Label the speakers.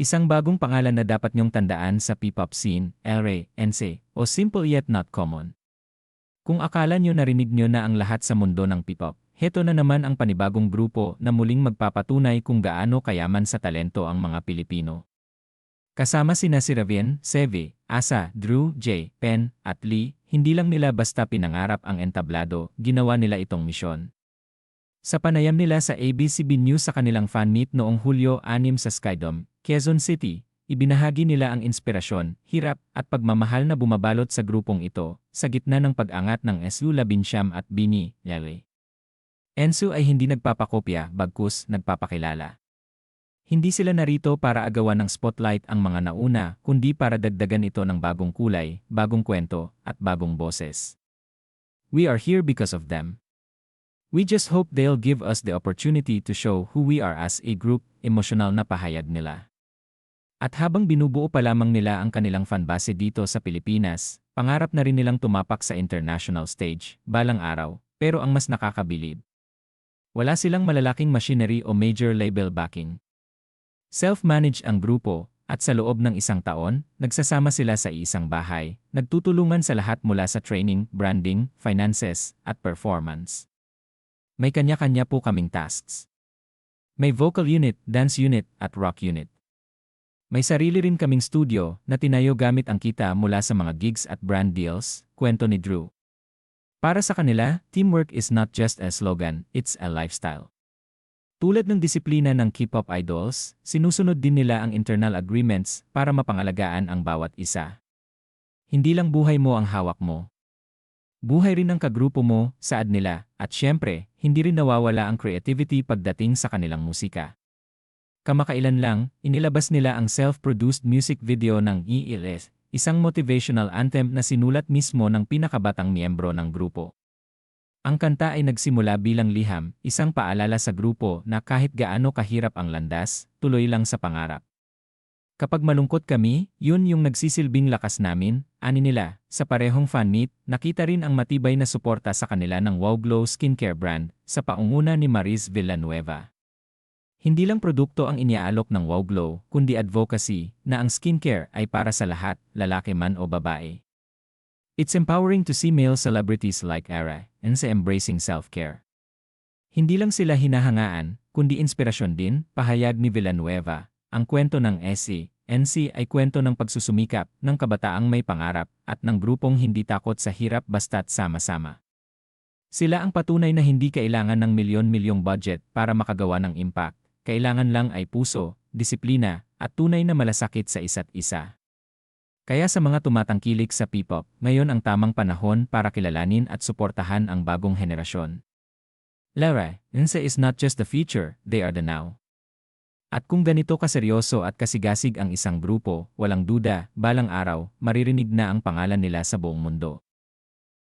Speaker 1: Isang bagong pangalan na dapat niyong tandaan sa P-pop scene, Elray, NC, o simple yet not common. Kung akala niyo narinig niyo na ang lahat sa mundo ng P-pop, heto na naman ang panibagong grupo na muling magpapatunay kung gaano kayaman sa talento ang mga Pilipino. Kasama sina si Ravien, Seve, Asa, Drew, J, Pen, at Lee, hindi lang nila basta pinangarap ang entablado, ginawa nila itong misyon. Sa panayam nila sa ABCB News sa kanilang fan meet noong Hulyo 6 sa Skydome, Quezon City, ibinahagi nila ang inspirasyon, hirap, at pagmamahal na bumabalot sa grupong ito, sa gitna ng pag-angat ng SU Labinsyam at Bini, Yale. Ensu ay hindi nagpapakopya, bagkus nagpapakilala. Hindi sila narito para agawan ng spotlight ang mga nauna, kundi para dagdagan ito ng bagong kulay, bagong kwento, at bagong boses. We are here because of them. We just hope they'll give us the opportunity to show who we are as a group, emosyonal na pahayag nila. At habang binubuo pa lamang nila ang kanilang fanbase dito sa Pilipinas, pangarap na rin nilang tumapak sa international stage, balang araw, pero ang mas nakakabilib. Wala silang malalaking machinery o major label backing. Self-managed ang grupo, at sa loob ng isang taon, nagsasama sila sa isang bahay, nagtutulungan sa lahat mula sa training, branding, finances, at performance. May kanya-kanya po kaming tasks. May vocal unit, dance unit, at rock unit. May sarili rin kaming studio na tinayo gamit ang kita mula sa mga gigs at brand deals, kwento ni Drew. Para sa kanila, teamwork is not just a slogan, it's a lifestyle. Tulad ng disiplina ng K-pop idols, sinusunod din nila ang internal agreements para mapangalagaan ang bawat isa. Hindi lang buhay mo ang hawak mo. Buhay rin ng kagrupo mo, saad nila, at syempre, hindi rin nawawala ang creativity pagdating sa kanilang musika. Kamakailan lang, inilabas nila ang self-produced music video ng ELS, isang motivational anthem na sinulat mismo ng pinakabatang miyembro ng grupo. Ang kanta ay nagsimula bilang liham, isang paalala sa grupo na kahit gaano kahirap ang landas, tuloy lang sa pangarap. Kapag malungkot kami, yun yung nagsisilbing lakas namin, ani nila, sa parehong fan meet, nakita rin ang matibay na suporta sa kanila ng Wow Glow skincare brand, sa paunguna ni Maris Villanueva. Hindi lang produkto ang iniaalok ng Wow Glow, kundi advocacy na ang skincare ay para sa lahat, lalaki man o babae. It's empowering to see male celebrities like Ara and sa embracing self-care. Hindi lang sila hinahangaan, kundi inspirasyon din, pahayag ni Villanueva. Ang kwento ng SC, NC ay kwento ng pagsusumikap ng kabataang may pangarap at ng grupong hindi takot sa hirap basta't sama-sama. Sila ang patunay na hindi kailangan ng milyon-milyong budget para makagawa ng impact kailangan lang ay puso, disiplina, at tunay na malasakit sa isa't isa. Kaya sa mga tumatangkilik sa P-pop, ngayon ang tamang panahon para kilalanin at suportahan ang bagong henerasyon. Lara, Insa is not just the future, they are the now. At kung ganito kaseryoso at kasigasig ang isang grupo, walang duda, balang araw, maririnig na ang pangalan nila sa buong mundo.